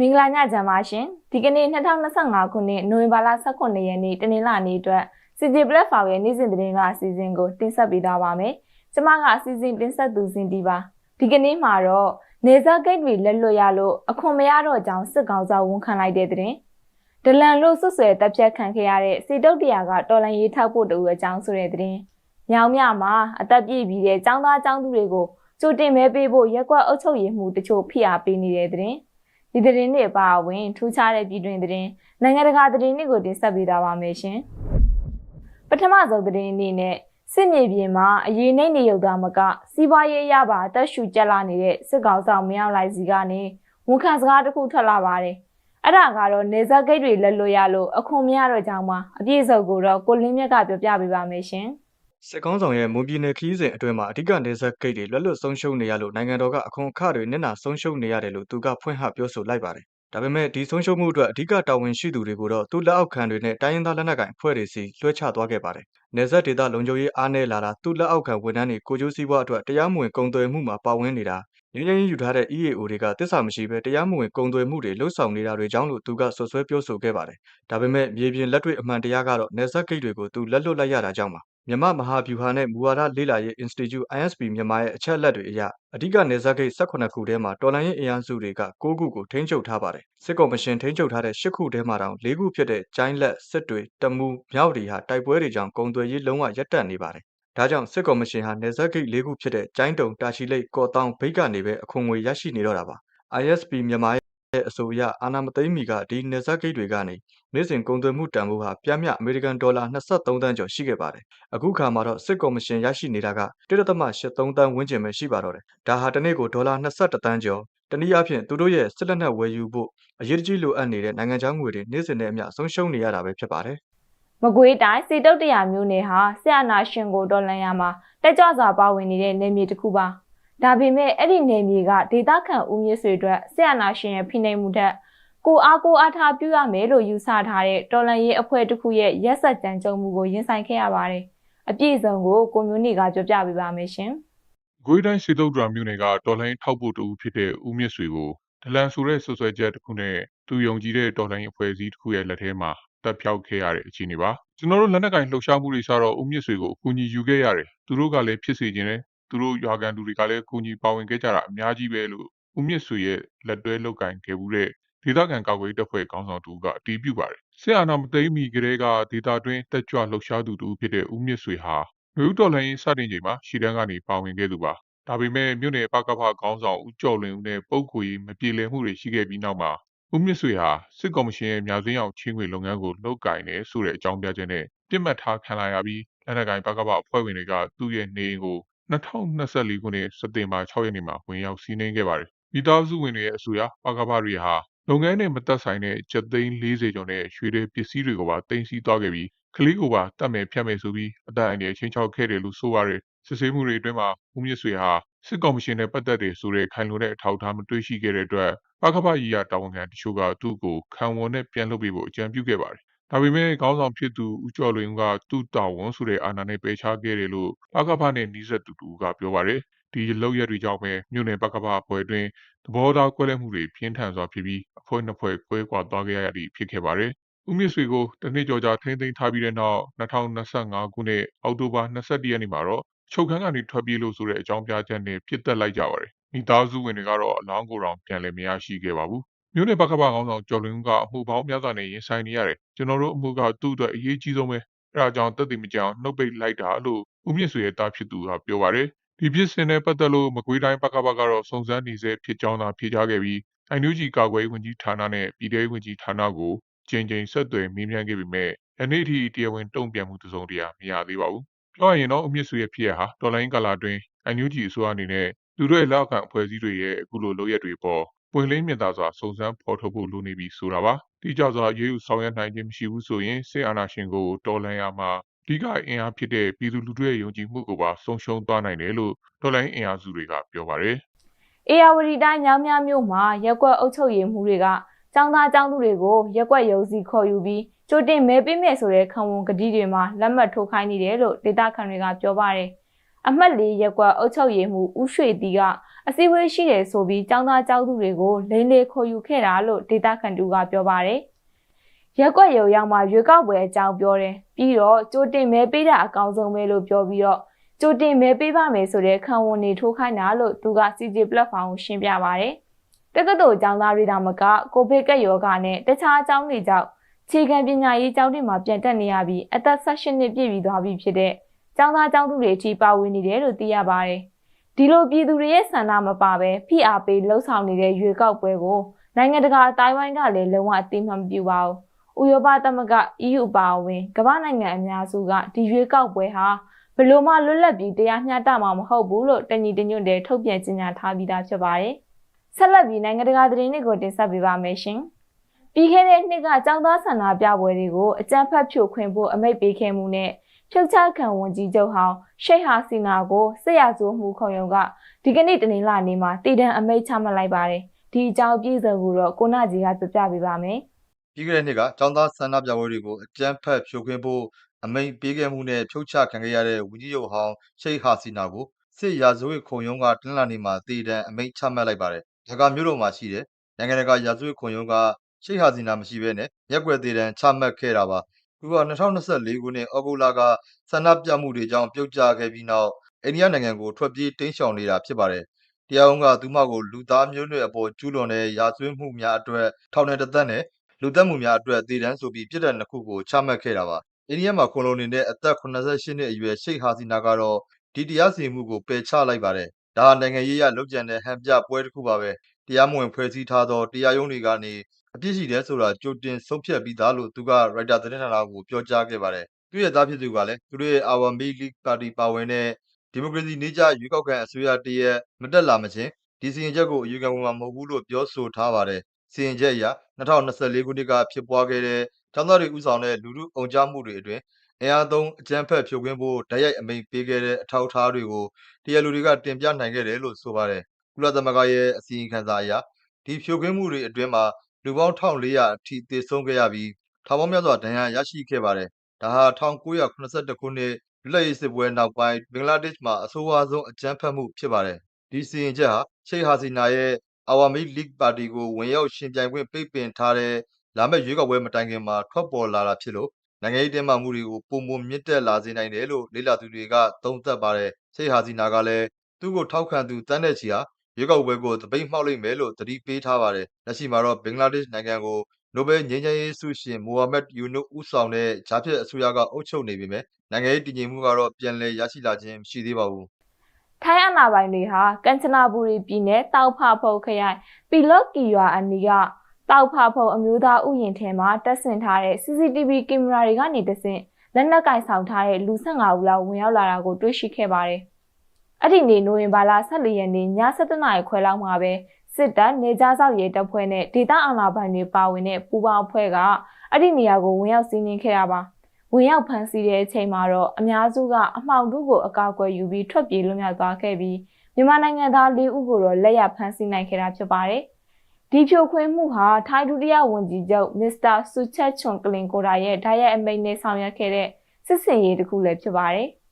မင်္ဂလာညချမ်းပါရှင်ဒီကနေ့2025ခုနှစ်နိုဝင်ဘာလ18ရက်နေ့တနင်္လာနေ့အတွက် CJ Platform ရဲ့နေ့စဉ်သတင်းကအစီအစဉ်ကိုတင်ဆက်ပေးသွားပါမယ်ကျွန်မကအစီအစဉ်တင်ဆက်သူစင်တီပါဒီကနေ့မှာတော့နေဇာဂိတ်တွေလက်လွတ်ရလို့အခွန်မရတော့ကြောင်းစစ်ကောင်ဆောင်ဝန်ခံလိုက်တဲ့သတင်းဒလန်လို့ဆွဆွဲတပ်ဖြတ်ခံခဲ့ရတဲ့စီတုတ်တရာကတော်လန်ရေးထောက်ဖို့တူအကြောင်းဆိုတဲ့သတင်းမြောင်မြမှာအသက်ပြည့်ပြီးတဲ့ចောင်းသားចောင်းသူတွေကိုကြိုတင်မဲပေးဖို့ရက်ကွက်အုပ်ချုပ်ရေးမှုတချို့ဖိအားပေးနေတဲ့သတင်း ဒီသတင်းတွေအပါအဝင်ထူးခြားတဲ့ပြည်တွင်သတင်းနိုင်ငံတကာသတင်းတွေကိုတင်ဆက်ပေးသွားပါမယ်ရှင်ပထမဆုံးသတင်းအနေနဲ့စစ်မြေပြင်မှာအရေးနှိမ့်နေရုံသာမကစီးပွားရေးရပါအသက်ရှူကျက်လာနေတဲ့စစ်ကောင်ဆောင်မရောက်လိုက်စီကနေဝန်ခံစကားတစ်ခုထွက်လာပါတယ်အဲ့ဒါကတော့နေဇက်ဂိတ်တွေလက်လွတ်ရလို့အခွန်မရတော့ကြောင်းမှာအပြည့်စုံကိုတော့ကိုလင်းမြတ်ကပြောပြပေးပါမယ်ရှင် စစ်ကောင်းဆောင်ရဲ့မွန်ပြည်နယ်ခရီးစဉ်အတွင်းမှာအဓိကနေဆက်ဂိတ်တွေလွတ်လွတ်ဆုံးရှုံးနေရလို့နိုင်ငံတော်ကအခွန်အခတွေနစ်နာဆုံးရှုံးနေရတယ်လို့သူကဖွင့်ဟပြောဆိုလိုက်ပါတယ်။ဒါပေမဲ့ဒီဆုံးရှုံးမှုအတွက်အဓိကတာဝန်ရှိသူတွေကိုတော့သူလက်အောက်ခံတွေနဲ့တိုင်းရင်းသားလက်နက်ကိုင်အဖွဲ့တွေစီလွှဲချသွားခဲ့ပါတယ်။နေဆက်ဒေသလုံခြုံရေးအားနည်းလာတာသူလက်အောက်ခံဝန်ထမ်းတွေကိုကျိုးစည်းပွားအတွက်တရားမဝင်ကုန်သွယ်မှုမှာပါဝင်နေတာငင်းငင်းယူထားတဲ့ EAO တွေကတစ္ဆာမရှိဘဲတရားမဝင်ကုန်သွယ်မှုတွေလှုပ်ဆောင်နေတာတွေကြောင့်လို့သူကဆွဆွဲပြောဆိုခဲ့ပါတယ်။ဒါပေမဲ့မြေပြင်လက်တွေ့အမှန်တရားကတော့နေဆက်ဂိတ်တွေကိုသူလက်လွတ်လိုက်ရတာကြောင့်ပါ။ မြမမဟာဗျူဟာနဲ့မူဝါဒလေ့လာရေး Institute ISP မြန်မာရဲ့အချက်အလက်တွေအရအဓိကနေဇက်ဂိတ်18ခုထဲမှာတော်လိုင်းရေးအင်အားစုတွေက9ခုကိုထိန်းချုပ်ထားပါတယ်စစ်ကော်မရှင်ထိန်းချုပ်ထားတဲ့10ခုထဲမှာတောင်4ခုဖြစ်တဲ့ကျိုင်းလက်စစ်တွေတမူမြောက်ဒီဟာတိုက်ပွဲတွေကြောင့်ကုန်သွယ်ရေးလုံးဝရပ်တန့်နေပါတယ်ဒါကြောင့်စစ်ကော်မရှင်ဟာနေဇက်ဂိတ်၄ခုဖြစ်တဲ့ကျိုင်းတုံတာချီလိတ်ကော်တောင်ဘိတ်ကနေပဲအခွန်ငွေရရှိနေတော့တာပါ ISP မြန်မာရဲ့ အဆိုအရအာနာမသိမီကဒီနေဇက်ဂိတ်တွေကနေနေ့စဉ်ကုန်သွယ်မှုတန်ဖိုးဟာပြမ်းမြအမေရိကန်ဒေါ်လာ23တန်းကျော်ရှိခဲ့ပါတယ်။အခုခါမှာတော့စစ်ကော်မရှင်ရရှိနေတာက1.83တန်းဝန်းကျင်ပဲရှိပါတော့တယ်။ဒါဟာတစ်နေ့ကိုဒေါ်လာ21တန်းကျော်တနည်းအားဖြင့်သူတို့ရဲ့စစ်လက်နက်ဝယ်ယူဖို့အရေးတကြီးလိုအပ်နေတဲ့နိုင်ငံခြားငွေတွေနေ့စဉ်နဲ့အမျှဆုံးရှုံးနေရတာပဲဖြစ်ပါတယ်မကွေးတိုင်းစေတုတ်တရာမျိုးနယ်ဟာဆရာနာရှင်ကိုတော်လန်ရမှာတက်ကြွစွာပါဝင်နေတဲ့နယ်မြေတစ်ခုပါ ဒါပေမဲ့အဲ့ဒီနယ်မြေကဒေသခံဦးမြင့်ဆွေအတွက်ဆရာနာရှင်ရဲ့ဖိနှိပ်မှုထက်ကိုအားကိုအားထားပြုရမယ်လို့ယူဆထားတဲ့တော်လန်ရေးအဖွဲ့တစ်ခုရဲ့ရက်ဆက်ကြမ်းကြုတ်မှုကိုရင်ဆိုင်ခဲ့ရပါတယ်အပြည့်အစုံကိုကိုမျိုးနေကပြောပြပေးပါမယ်ရှင်ဂွေးတိုင်းစေတုတ်ဒရာမြို့နယ်ကတော်လိုင်းထောက်ဖို့တူဖြစ်တဲ့ဦးမြင့်ဆွေကိုဒလန်ဆိုတဲ့ဆွဆွဲချက်တစ်ခုနဲ့သူယုံကြည်တဲ့တော်လိုင်းအဖွဲ့အစည်းတစ်ခုရဲ့လက်ထဲမှာတပ်ဖြောက်ခဲ့ရတဲ့အခြေအနေပါကျွန်တော်တို့လက်နက်ကင်လှုပ်ရှားမှုတွေစတော့ဦးမြင့်ဆွေကိုအကူအညီယူခဲ့ရတယ်သူတို့ကလည်းဖြစ်စေခြင်းနဲ့ သူတို့ရွာကန်သူတွေကလည်းအကူအညီပါဝင်ခဲ့ကြတာအများကြီးပဲလို့ဦးမြင့်ဆွေရဲ့လက်တွဲလောက်ကင်ခဲ့မှုတဲ့ဒေသခံကာကွယ်တပ်ဖွဲ့ခေါင်းဆောင်တူကအတီးပြုပါတယ်ဆရာနာမသိမီကလေးကဒေသတွင်းတက်ကြွလှုပ်ရှားသူတူဖြစ်တဲ့ဦးမြင့်ဆွေဟာမြို့တော်လိုင်းစတင်ချိန်မှာရှီတန်းကနေပါဝင်ခဲ့သူပါဒါပေမဲ့မြို့နယ်ပကဖခေါင်းဆောင်ဦးကျော်လွင်ဦးနဲ့ပုတ်ခွေမပြေလည်မှုတွေရှိခဲ့ပြီးနောက်မှာဦးမြင့်ဆွေဟာစစ်ကော်မရှင်ရဲ့များစင်းအောင်ချင်းငွေလုပ်ငန်းကိုလုပ်ကင်နေဆိုတဲ့အကြောင်းပြချက်နဲ့ပြစ်မှတ်ထားခံလာရပြီးလက်နက်ကိုင်ပကဖအဖွဲ့ဝင်တွေကသူ့ရဲ့နေအိမ်ကို 2024ခုနှစ်စက်တင်ဘာ6ရက်နေ့မှာဝင်ရောက်စီးနင်းခဲ့ပါတယ်မိသားစုဝင်တွေရဲ့အဆိုအရပကဖတွေဟာလုပ်ငန်းနဲ့မသက်ဆိုင်တဲ့ချက်သိန်း40ကျော်နဲ့ရွှေတွေပစ္စည်းတွေကိုပါတင်စီသွားခဲ့ပြီးကလေးကိုပါတတ်မယ်ဖြတ်မယ်ဆိုပြီးအသက်အန္တရာယ်ချင်းချောက်ခဲ့တယ်လို့ဆိုပါတယ်စစ်ဆေးမှုတွေအတွင်းမှာဦးမြင့်ဆွေဟာစစ်ကော်မရှင်နဲ့ပတ်သက်တယ်ဆိုတဲ့ခိုင်လုံတဲ့အထောက်အထားမတွေ့ရှိခဲ့တဲ့အတွက်ပကပကြီးရတာဝန်ခံတချို့ကသူ့ကိုခံဝန်နဲ့ပြန်လွှတ်ပေးဖို့အကြံပြုခဲ့ပါတယ်။ ဒါပေမဲ့ခေါင်းဆောင်ဖြစ်သူဦးကျော်လွင်ကသူ့တာဝန်ဆိုတဲ့အာဏာနဲ့ပယ်ချခဲ့တယ်လို့ပကပနဲ့နှီးဆက်သူတူကပြောပါတယ်။ဒီလောက်ရက်တွေကြောင့်ပဲမြို့နယ်ပကပအဖွဲ့အတွင်းသဘောထားကွဲလွဲမှုတွေပြင်းထန်စွာဖြစ်ပြီးအဖွဲ့နှစ်ဖွဲ့ကွဲကွာသွားခဲ့ရသည့်ဖြစ်ခဲ့ပါတယ်။ဦးမြင့်ဆွေကိုတနစ်ကျော်ကြာထိမ့်သိမ်းထားပြီးတဲ့နောက်2025ခုနှစ်အောက်တိုဘာ22ရက်နေ့မှာတော့ချုပ်ခန်းကနေထွက်ပြေးလို့ဆိုတဲ့အကြောင်းပြချက်နဲ့ပြစ်တက်လိုက်ကြပါတယ်။မိသားစုဝင်တွေကတော့အလောင်းကိုယ်တော်ပြန်လည်မရရှိခဲ့ပါဘူး။ မြို့နယ်ပကပခေါင်းဆောင်ကျော်လွင်ဦးကအမှုပေါင်းများစွာနဲ့ရင်ဆိုင်နေရတယ်။ကျွန်တော်တို့အမှုကသူ့အတွက်အရေးကြီးဆုံးပဲ။အဲဒါကြောင့်တက်တည်မကြောင်နှုတ်ပိတ်လိုက်တာလို့ဦးမြင့်ဆွေရဲ့တာဖြစ်သူကပြောပါတယ်။ဒီဖြစ်စဉ်နဲ့ပတ်သက်လို့မကွေးတိုင်းပကပကတော့စုံစမ်းနေစေဖြစ်ကြောင်းသာဖြေကြားခဲ့ပြီးအိုင်နူဂျီကာကွယ်ဝင်ကြီးဌာနနဲ့ပြည်ထောင်ဝင်ကြီးဌာနကိုချိန်ချိန်ဆက်သွယ်မေးမြန်းခဲ့ပေမဲ့ယနေ့ထိတရားဝင်တုံ့ပြန်မှုတစုံတရာမရသေးပါဘူး။ပြောရရင်တော့အမြင့်ဆွေရဲ့ဖြစ်ရဟာတော်လိုင်းကာလာတွင်အန်ယူဂျီအစိုးရအနေနဲ့သူတို့ရဲ့လက်အောက်ခံအဖွဲ့အစည်းတွေရဲ့အခုလိုလုပ်ရက်တွေပေါ် ပွင့်လင်းမြင်သာစွာစုံစမ်းဖော်ထုတ်ဖို့လိုနေပြီဆိုတာပါ။ဒီကြောင့်ဆိုရေးယူဆောင်ရွက်နိုင်ခြင်းမရှိဘူးဆိုရင်စစ်အာဏာရှင်ကိုတော်လှန်ရမှာအဓိကအင်အားဖြစ်တဲ့ပြည်သူလူထုရဲ့ယုံကြည်မှုကိုပါဆုံးရှုံးသွားနိုင်တယ်လို့တော်လှန်ရေးအင်အားစုတွေကပြောပါတယ်။အေယာဝတီတိုင်းညောင်မြမြို့မှာရက်ကွက်အုပ်ချုပ်ရေးမှုတွေကចောင်းသားចောင်းသူတွေကိုရက်ကွက်ရုံစီခေါ်ယူပြီးကြိုတင်မဲပေးမယ်ဆိုတဲ့ခံဝန်ကတိတွေမှာလက်မှတ်ထိုးခိုင်းနေတယ်လို့ဒေတာခန်တွေကပြောပါတယ်။ အမှတ်၄ရက်ကွက်အုပ်ချုပ်ရေးမှုဦးရွှေတီကအစည်းအဝေးရှိတယ်ဆိုပြီးចောင်းသားចောင်းသူတွေကိုလိန်လေခေါ်ယူခဲ့တာလို့ဒေတာခန်တူကပြောပါတယ်။ရက်ွက်ရုံရောက်မှရွေးကောက်ပွဲအကြောင်းပြောတယ်။ပြီးတော့ကြိုတင်မဲပေးတာအကောင်းဆုံးပဲလို့ပြောပြီးတော့ကြိုတင်မဲပေးပါမယ်ဆိုတဲ့ခံဝန်နေထိုးခိုင်းတာလို့သူက CJ platform ကိုရှင်းပြပါတယ်။တက္ကသိုလ်ကျောင်းသားတွေဒါမကကိုဗစ်ကပ်ရောဂါနဲ့တခြားအကြောင်းတွေကြောင့်ခြေခံပညာရေးကျောင်းတွေမှာပြန်တက်နေရပြီးအသက်16နှစ်ပြည့်ပြီးသွားပြီဖြစ်တဲ့ ကျောင်းသားကျောင်းသူတွေအထိပါဝင်နေတယ်လို့သိရပါတယ်။ဒီလိုပြည်သူတွေရဲ့ဆန္ဒမပါဘဲဖိအားပေးလှုံ့ဆော်နေတဲ့ရွေကောက်ပွဲကိုနိုင်ငံတကာအတိုင်းဝိုင်းကလည်းလုံးဝအသိမှမပြုပါဘူး။ဥရောပသမဂ္ဂ EU ပါဝင်ကမ္ဘာနိုင်ငံအများစုကဒီရွေကောက်ပွဲဟာဘယ်လို့မှလွတ်လပ်ပြီးတရားမျှတမှာမဟုတ်ဘူးလို့တညီတညွတ်တဲ့ထုတ်ပြန်ကြေညာထားပြီးသားဖြစ်ပါတယ်။ဆက်လက်ပြီးနိုင်ငံတကာသတင်းတွေကိုတင်ဆက်ပေးပါမယ်ရှင်။ပြီးခဲ့တဲ့နှစ်ကចောင်းသားဆန္ဒပြပွဲတွေကိုအကြမ်းဖက်ဖြိုခွင်းဖို့အမိန့်ပေးခဲ့မှုနဲ့ ဖြုတ်ချခံဝန်ကြီးချုပ်ဟောင်းရှိတ်ဟာစီနာကိုစစ်ရဇိုးမှုခုံရုံကဒီကနေ့တနင်္လာနေ့မှာတည်တံအမိန့်ချမှတ်လိုက်ပါတယ်။ဒီအကြောင်းပြည့်စုံကိုတော့ကိုနာကြီးကပြပြပေးပါမယ်။ပြီးခဲ့တဲ့နှစ်ကចောင်းသားဆန္ဒပြပွဲတွေကိုအကြမ်းဖက်ဖြိုခွင်းဖို့အမိန့်ပေးခဲ့မှုနဲ့ဖြုတ်ချခံခဲ့ရတဲ့ဝီကြီးယုတ်ဟောင်းရှိတ်ဟာစီနာကိုစစ်ရာဇဝတ်ခုံရုံးကတနင်္လာနေ့မှာတည်တံအမိန့်ချမှတ်လိုက်ပါတယ်။ဒါကမြို့တော်မှာရှိတဲ့နိုင်ငံတကာရာဇဝတ်ခုံရုံးကရှိတ်ဟာစီနာမရှိဘဲနဲ့ရက်ွက်တည်တံချမှတ်ခဲ့တာပါ။ သူက2024ခုနှစ်ဩဂုတ်လကဆန္ဒပြမှုတွေကြောင့်ပြုတ်ကျခဲ့ပြီးနောက်အိန္ဒိယနိုင်ငံကိုထွက်ပြေးတိမ်းရှောင်နေတာဖြစ်ပါတယ်။တရားရုံးကသူမကိုလူသားမျိုးနွယ်အပေါ်ကျူးလွန်တဲ့ရာဇဝတ်မှုများအတွက်ထောင်ဒဏ်တစ်သက်နဲ့လူသက်မှုများအတွက်တည်တံဆိုပြီးပြစ်ဒဏ်နှစ်ခုကိုချမှတ်ခဲ့တာပါ။အိန္ဒိယမှာခုံလုံနေတဲ့အသက်88နှစ်အရွယ်ရှိတ်ဟာစီနာကတော့ဒီတရားစီရင်မှုကိုပယ်ချလိုက်ပါတယ်။ဒါဟာနိုင်ငံရေးအရလုပ်ကြံတဲ့ဟန်ပြပွဲတစ်ခုပါပဲ။တရားမဝင်ဖွဲ့စည်းထားသောတရားရုံးတွေကနေ အပြစ်ရှိတယ်ဆိုတာကြိုတင်ဆုံးဖြတ်ပြီးသားလို့သူကရိုက်တာသတင်းဌာနကိုပြောကြားခဲ့ပါတယ်။သူ့ရဲ့သားဖြစ်သူကလည်းသူတို့ရဲ့ Awami League ပါတီပါဝင်တဲ့ဒီမိုကရေစီနေကြရွေးကောက်ခံအစိုးရတရက်မတက်လာမချင်းဒီစီရင်ချက်ကိုအယူခံဝင်မှာမဟုတ်ဘူးလို့ပြောဆိုထားပါတယ်။စီရင်ချက်အရ2024ခုနှစ်ကဖြစ်ပွားခဲ့တဲ့ကျောင်းသားတွေဥဆောင်တဲ့လူထုအုံကြမှုတွေအတွင်းအင်အားသုံးအကြမ်းဖက်ဖြိုခွင်းဖို့တိုက်ရိုက်အမိန့်ပေးခဲ့တဲ့အထောက်အထားတွေကိုတရားလူတွေကတင်ပြနိုင်ခဲ့တယ်လို့ဆိုပါတယ်။ကုလသမဂ္ဂရဲ့အစီရင်ခံစာအရဒီဖြိုခွင်းမှုတွေအတွင်းမှာ လူပေါင်း1400အထိသေဆုံးခဲ့ရပြီးထောင်ပေါင်းများစွာဒဏ်ရာရရှိခဲ့ပါတယ်။ဒါဟာ1982ခုနှစ်လွတ်လပ်ရေးစစ်ပွဲနောက်ပိုင်းဘင်္ဂလားဒေ့ရှ်မှာအဆိုးအဝါးဆုံးအကြမ်းဖက်မှုဖြစ်ပါတယ်။ဒီစီရင်ချက်ဟာရှိတ်ဟာစီနာရဲ့ Awami League ပါတီကိုဝင်ရောက်ရှင်ပြိုင်ခွင့်ပိတ်ပင်ထားတဲ့လာမယ့်ရွေးကောက်ပွဲမတိုင်ခင်မှာထွက်ပေါ်လာတာဖြစ်လို့နိုင်ငံရေးတင်းမာမှုတွေကိုပုံမမြင့်တက်လာစေနိုင်တယ်လို့လေ့လာသူတွေကသုံးသပ်ပါတယ်။ရှိတ်ဟာစီနာကလည်းသူ့ကိုထောက်ခံသူတန်းတဲ့ချီဟာ ရွေးကောက်ပွဲကိုတပိတ်မှောက်လိမ့်မယ်လို့သတိပေးထားပါတယ်။လက်ရှိမှာတော့ဘင်္ဂလားဒေ့ရှ်နိုင်ငံကိုနိုဘယ်ငြိမ်းချမ်းရေးဆုရှင်မိုဟာမက်ယူနုတ်ဦးဆောင်တဲ့ဂျာဖြတ်အစိုးရကအုပ်ချုပ်နေပေမဲ့နိုင်ငံရေးတည်ငြိမ်မှုကတော့ပြန်လည်ရရှိလာခြင်းမရှိသေးပါဘူး။ထိုင်းအာဏာပိုင်တွေဟာကမ်ချနာဘူရီပြည်နယ်တောက်ဖဖုတ်ခရိုင်ပီလော့ကီရွာအနီးကတောက်ဖဖုတ်အမျိုးသားဥယျာဉ်ထဲမှာတပ်ဆင်ထားတဲ့ CCTV ကင်မရာတွေကနေတဆင့်လက်နက်ကင်ဆောင်ထားတဲ့လူ15ဦးလောက်ဝင်ရောက်လာတာကိုတွေ့ရှိခဲ့ပါတယ်။ အဲ့ဒီနေ့နိုဝင်ဘာလ14ရက်နေ့ည7:00နာရီခွဲလောက်မှာပဲစစ်တပ်နေကြားဆောက်ရေးတပ်ဖွဲ့နဲ့ဒေသအာဏာပိုင်တွေပါဝင်တဲ့ပူးပေါင်းအဖွဲ့ကအဲ့ဒီနေရာကိုဝင်ရောက်စီးနင်းခဲ့တာပါ။ဝင်ရောက်ဖမ်းဆီးတဲ့အချိန်မှာတော့အများစုကအမှောင်တုကိုအကာအကွယ်ယူပြီးထွက်ပြေးလွတ်မြောက်သွားခဲ့ပြီးမြန်မာနိုင်ငံသား၄ဦးကိုတော့လက်ရဖမ်းဆီးနိုင်ခဲ့တာဖြစ်ပါတယ်။ဒီဖြိုခွင်းမှုဟာထိုင်းဒုတိယဝန်ကြီးချုပ်မစ္စတာဆူချက်ချွန်ကလင်ကိုရာရဲ့ဓာတ်ရိုက်အမိန့်နဲ့ဆောင်ရွက်ခဲ့တဲ့စစ်စင်ရေးတစ်ခုလည်းဖြစ်ပါတယ်။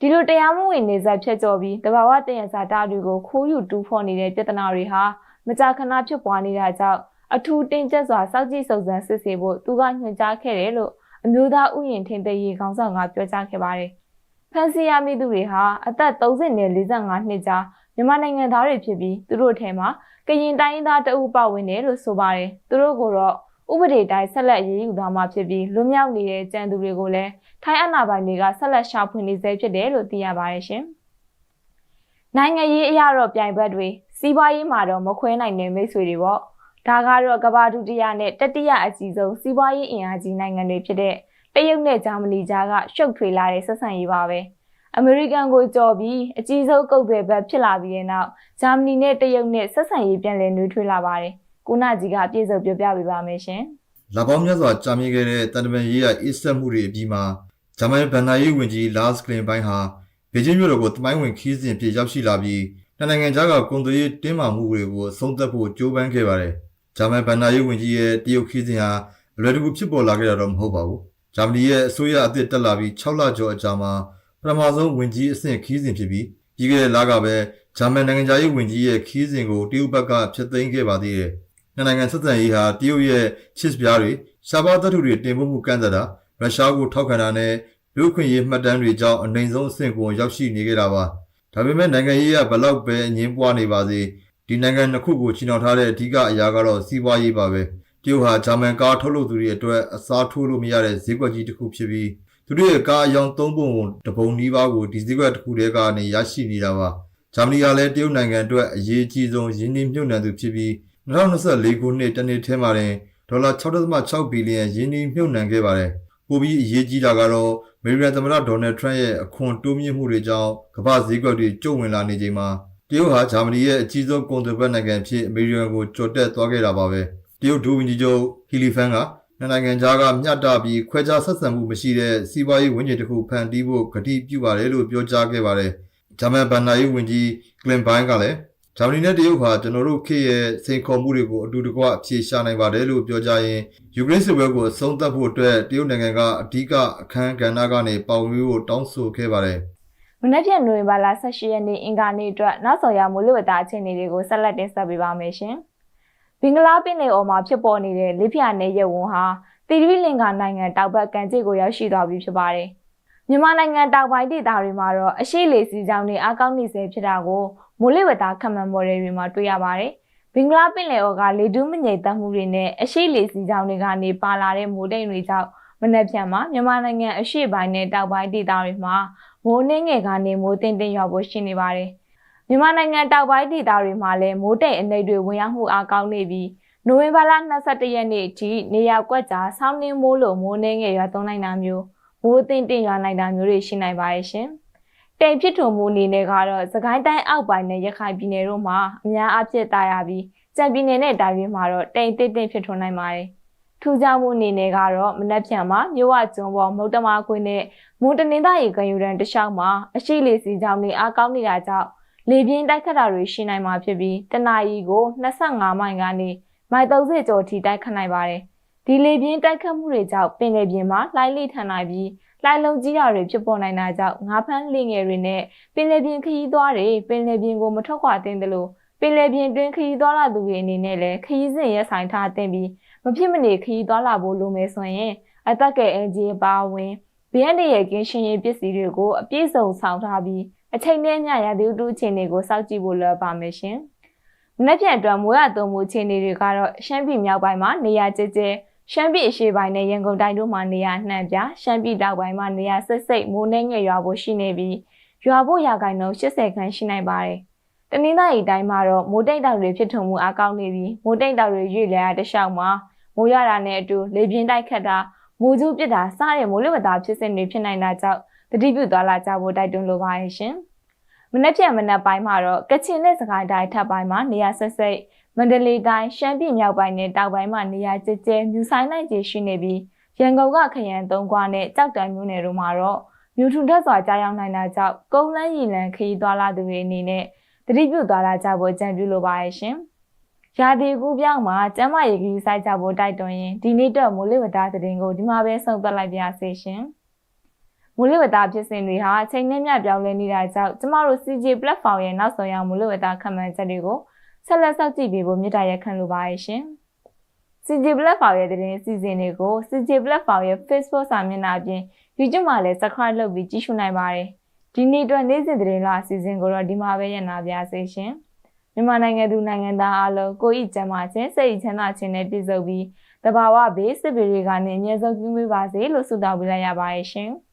ဒီလိုတရားမဝင်နေဆက်ဖြစ်ကြော်ပြီးတဘာဝတယံဇာတာတွေကိုခိုးယူတူးဖော်နေတဲ့ပြဿနာတွေဟာမကြာခဏဖြစ်ပွားနေတာကြောင့်အထူးတင်းကျပ်စွာစောင့်ကြည့်စုံစမ်းစစ်ဆေးဖို့သူကညွှန်ကြားခဲ့တယ်လို့အမျိုးသားဥယျာဉ်ထင်သေးရေးခေါင်းဆောင်ကပြောကြားခဲ့ပါတယ်။ဖန်စီရမိသူတွေဟာအသက်30နဲ့45နှစ်ကြားမြန်မာနိုင်ငံသားတွေဖြစ်ပြီးသူတို့ထဲမှာကရင်တိုင်းသားတအုပ်ပါဝင်တယ်လို့ဆိုပါတယ်။သူတို့ကိုတော့ ဥပဒေတိုင်းဆက်လက်ရေးယူသွားမှာဖြစ်ပြီးလွတ်မြောက်နေတဲ့ကြံသူတွေကိုလည်းထိုင်းအနာပိုင်တွေကဆက်လက်ရှာဖွေနေဆဲဖြစ်တယ်လို့သိရပါတယ်ရှင်။နိုင်ငံရေးအရတော့ပြိုင်ဘက်တွေစီးပွားရေးမှာတော့မခွဲနိုင်တဲ့မိတ်ဆွေတွေပေါ့။ဒါကတော့ကမ္ဘာဒုတိယနဲ့တတိယအကြီးဆုံးစီးပွားရေးအင်အားကြီးနိုင်ငံတွေဖြစ်တဲ့တရုတ်နဲ့ဂျာမနီကြားကရှုပ်ထွေးလာတဲ့ဆက်ဆံရေးပါပဲ။အမေရိကန်ကိုကြော်ပြီးအကြီးဆုံးကုတ်တွေဘက်ဖြစ်လာပြီးတဲ့နောက်ဂျာမနီနဲ့တရုတ်နဲ့ဆက်ဆံရေးပြန်လည်နှွေးထွေးလာပါတယ်။ ကိုနာကြီးကပြေဆုံးပြောပြပေးပါမယ်ရှင်။လပေါင်းများစွာကြာမြင့်ခဲ့တဲ့တန်တမန်ရေးရအေးဆက်မှုတွေအပြီးမှာဂျာမန်ဗန်နာရေးဝန်ကြီးလာစ်ကလင်ပိုင်းဟာဘေကျင်းမြို့တော်ကိုတမိုင်းဝင်ခီးစဉ်ပြေရောက်ရှိလာပြီးနှစ်နိုင်ငံကြားကကွန်သွေးတင်းမာမှုတွေကိုအဆုံးသတ်ဖို့ကြိုးပမ်းခဲ့ပါတယ်။ဂျာမန်ဗန်နာရေးဝန်ကြီးရဲ့တရုတ်ခီးစဉ်ဟာအလွယ်တကူဖြစ်ပေါ်လာခဲ့တာတော့မဟုတ်ပါဘူး။ဂျာမနီရဲ့အစိုးရအသစ်တက်လာပြီး6လကျော်အကြာမှာပထမဆုံးဝန်ကြီးအဆင့်ခီးစဉ်ဖြစ်ပြီးပြီးခဲ့တဲ့လကပဲဂျာမန်နိုင်ငံသားရေးဝန်ကြီးရဲ့ခီးစဉ်ကိုတရုတ်ဘက်ကဖျက်သိမ်းခဲ့ပါသေးတယ်။ နှစ်နိုင်ငံဆက်ဆံရေးဟာတရုတ်ရဲ့ချစ်စပြားတွေရှားပါးသတ္ထုတွေတင်ပို့မှုကန့်သတ်တာရုရှားကိုထောက်ခံတာနဲ့လူ့အခွင့်အရေးမှတ်တမ်းတွေကြောင့်အနိုင်ဆုံးအဆင့်ကိုရောက်ရှိနေခဲ့တာပါ။ဒါပေမဲ့နိုင်ငံရေးကဘလောက်ပဲအငင်းပွားနေပါစေဒီနိုင်ငံနှစ်ခုကိုချီနှောင်ထားတဲ့အဓိကအရာကတော့စီးပွားရေးပါပဲ။တရုတ်ဟာဂျာမန်ကားထုတ်လုပ်သူတွေအတွက်အစားထိုးလို့မရတဲ့ဈေးကွက်ကြီးတစ်ခုဖြစ်ပြီးသူတို့ရဲ့ကားအယောင်၃ပုံတပုံနီးပါးကိုဒီဈေးကွက်တစ်ခုတည်းကနေရရှိနေတာပါ။ဂျာမနီကလည်းတရုတ်နိုင်ငံအတွက်အရေးကြီးဆုံးရင်းနှီးမြှုပ်နှံသူဖြစ်ပြီး 2024ခုနှစ်တနှစ်ထဲမှာတင်ဒေါ်လာ6.6ဘီလီယံရင်းနှီးမြှုပ်နှံခဲ့ပါတယ်။ပိုပြီးအရေးကြီးတာကတော့အမေရိကန်သမ္မတဒေါ်နယ်ထရန့်ရဲ့အခွန်တိုးမြင့်မှုတွေကြောင့်ကမ္ဘာဈေးကွက်တွေကျုံဝင်လာနေချိန်မှာတရုတ်ဟာဂျာမနီရဲ့အကြီးဆုံးကုန်သွယ်ဘက်နိုင်ငံဖြစ်အမေရိကန်ကိုကျော်တက်သွားခဲ့တာပါပဲ။တရုတ်ဒုဝန်ကြီးချုပ်ဟီလီဖန်ကနှစ်နိုင်ငံကြားကမျှတပြီးခွဲခြားဆက်ဆံမှုမရှိတဲ့စီးပွားရေးဝန်ကြီးတစ်ခုဖန်တီးဖို့ကတိပြုပါတယ်လို့ပြောကြားခဲ့ပါတယ်။ဂျာမန်ဗန်နာရေးဝန်ကြီးကလင်ဘိုင်းကလည်း ဂျာမနီနဲ့တရုတ်ဟာကျွန်တော်တို့ခေတ်ရဲ့စိန်ခေါ်မှုတွေကိုအတူတကွအဖြေရှာနိုင်ပါတယ်လို့ပြောကြားရင်းယူကရိန်းစစ်ပွဲကိုအဆုံးသတ်ဖို့အတွက်တရုတ်နိုင်ငံကအဓိကအခမ်းကဏ္ဍကနေပါဝင်ဖို့တောင်းဆိုခဲ့ပါတယ်မနက်ဖြန်နိုဝင်ဘာလ18ရက်နေ့အင်္ဂါနေ့အတွက်နောက်ဆောင်ရမိုးလေဝသအခြေအနေတွေကိုဆက်လက်တင်ဆက်ပေးပါမယ်ရှင်။ဘင်္ဂလားပင်လယ်အော်မှာဖြစ်ပေါ်နေတဲ့လေပြင်းနယ်ရဲဝန်းဟာတီရီလင်္ကာနိုင်ငံတောက်ဘက်ကမ်းခြေကိုရောက်ရှိသွားပြီဖြစ်ပါတယ်။ မြန်မာနိုင်ငံတောင်ပိုင်းဒေသတွေမှာတော့အရှိလေစီကြောင်းတွေအကောင်းနေစေဖြစ်တာကိုမိုးလေဝသခန့်မှန်းမော်ဒယ်တွေမှာတွေ့ရပါတယ်။ဘင်္ဂလားပင်လယ်အော်ကလေတူးမငိတ်တက်မှုတွေနဲ့အရှိလေစီကြောင်းတွေကနေပါလာတဲ့မိုးတိမ်တွေကြောင့်မနက်ဖြန်မှာမြန်မာနိုင်ငံအရှိပိုင်းနဲ့တောက်ပိုင်းဒေသတွေမှာမိုးနှင်းငယ်ကနေမိုးတင်တင်ရွာဖို့ရှိနေပါတယ်။မြန်မာနိုင်ငံတောင်ပိုင်းဒေသတွေမှာလည်းမိုးတိမ်အနေတွေဝင်ရောက်မှုအားကောင်းနေပြီးနိုဝင်ဘာလ22ရက်နေ့အထိနေရာကွက်ကြားဆောင်းနှင်းမိုးလိုမိုးနှင်းငယ်ရွာသွန်းနိုင်တာမျိုး မိုးတင်တင်ရွာနိုင်တာမျိုးတွေရှိနိုင်ပါတယ်ရှင်။တိမ်ဖြစ်ထုံမှုအနေနဲ့ကတော့စကိုင်းတိုင်းအောက်ပိုင်းနဲ့ရခိုင်ပြည်နယ်တို့မှာအများအားဖြင့်တာယာပြီးကြံပြည်နယ်နဲ့တာရီမှာတော့တိမ်တစ်တစ်ဖြစ်ထွန်းနိုင်ပါတယ်။ထူးခြားမှုအနေနဲ့ကတော့မနက်ဖြန်မှာမြို့ဝကျွန်းပေါ်မုတ်တမခွေနဲ့မွန်တနင်္သာရီကယူရန်တလျှောက်မှာအရှိလေစီကြောင့်နေအားကောင်းနေတာကြောင့်လေပြင်းတိုက်ခတ်တာတွေရှိနိုင်မှာဖြစ်ပြီးတနအီကို25မိုင်ကနေမိုင်30ကျော်ထိတိုက်ခတ်နိုင်ပါတယ်။ ဒီလေပြင်းတိုက်ခတ်မှုတွေကြောင့်ပင်လယ်ပြင်မှာလှိုင်းလိထန်နိုင်ပြီးလှိုင်းလုံးကြီးတာတွေဖြစ်ပေါ်နိုင်တာကြောင့်ငါးဖမ်းလင့်ငယ်တွေနဲ့ပင်လယ်ပြင်ခရီးသွားတွေပင်လယ်ပြင်ကိုမထွက်ခွာသင့်တယ်လို့ပင်လယ်ပြင်တွင်ခရီးသွားလာသူတွေအနေနဲ့လည်းခရီးစဉ်ရက်ဆိုင်ထားသင့်ပြီးမဖြစ်မနေခရီးသွားလာဖို့လိုမယ်ဆိုရင်အသက်ကဲအင်ဂျီပါဝင်ဘေးအန္တရာယ်ကင်းရှင်းရေးပစ္စည်းတွေကိုအပြည့်စုံဆောင်ထားပြီးအချိန်နဲ့မျှရသည်ဥတုအခြေအနေကိုစောင့်ကြည့်ဖို့လိုပါမယ်ရှင်။မနေ့ပြန်အတွက်မိုးရသွန်းမှုအခြေအနေတွေကတော့ရှမ်းပြည်မြောက်ပိုင်းမှာနေရာကျကျ ရှမ်းပြည်အရှေ့ပိုင်းနဲ့ရန်ကုန်တိုင်းတို့မှာနေရာနှံ့ပြရှမ်းပြည်တောင်ပိုင်းမှာနေရာဆက်စိတ်မိုးနှဲငယ်ရွာဖို့ရှိနေပြီးရွာဖို့ရာခိုင်နှုန်း80ခန်းရှိနိုင်ပါတယ်။တနင်္သာရီတိုင်းမှာတော့မိုးတိတ်တောင်တွေဖြစ်ထွန်းမှုအကောင်းနေပြီးမိုးတိတ်တောင်တွေရွေ့လျားတဲ့ရှောက်မှာမိုးရတာနဲ့အတူလေပြင်းတိုက်ခတ်တာမိုးကျူးပစ်တာစတဲ့မိုးလေဝသဖြစ်စဉ်တွေဖြစ်နိုင်တာကြောင့်တတိပြုသွားလာကြဖို့တိုက်တွန်းလိုပါရဲ့ရှင်။မနေ့ပြန်မနက်ပိုင်းမှာတော့ကချင်နဲ့စကိုင်းတိုင်းထပ်ပိုင်းမှာနေရာဆက်စိတ် မန္တလေးတိုင်းရှမ်းပြည်မြောက်ပိုင်းနဲ့တောင်ပိုင်းမှာနေရာကျကျမြူဆိုင်နိုင်ကျရှိနေပြီးရန်ကုန်ကခရန်သုံးခွာနဲ့ကြောက်တံမျိုးနယ်တို့မှာတော့မြူထူထက်စွာကြားရောက်နိုင်တာကြောင့်ကုန်းလန်းရီလန်ခရီးသွားလာသူတွေအနေနဲ့တတိပြုသွားလာကြဖို့ကြံပြုလိုပါရဲ့ရှင်။ရာသီကူးပြောင်းမှာကျမ်းမာရေးကြီးစိုက်ကြဖို့တိုက်တွန်းရင်ဒီနေ့တော့မိုးလေဝသသတင်းကိုဒီမှာပဲဆုံးသက်လိုက်ပါရစေရှင်။မိုးလေဝသဖြစ်စဉ်တွေဟာအချိန်နဲ့မျှပြောင်းလဲနေတာကြောင့်ကျမတို့ CJ platform ရဲ့နောက်ဆုံးရမိုးလေဝသခန့်မှန်းချက်တွေကို ဆက်လက်စောင့်ကြည့်ပေးဖို့မြစ်တာရက်ခံလိုပါရဲ့ရှင်။ CJ platform ရဲ့သတင်းအစီအစဉ်တွေကို CJ platform ရဲ့ Facebook စာမျက်နှာအပြင် YouTube မှာလည်း subscribe လုပ်ပြီးကြည့်ရှုနိုင်ပါတယ်။ဒီနေ့အတွက်နေ့စဉ်သတင်းလာအစီအစဉ်ကိုတော့ဒီမှာပဲရနာပါရစေရှင်။မြန်မာနိုင်ငံသူနိုင်ငံသားအားလုံးကိုယ့်ဤကျန်းမာခြင်းစိတ်ဤချမ်းသာခြင်းနဲ့ပြည့်စုံပြီးတဘာဝဘေးစစ်ဘေးတွေကနေအမြဲဆုံးကင်းဝေးပါစေလို့ဆုတောင်းပေးလိုက်ရပါတယ်ရှင်။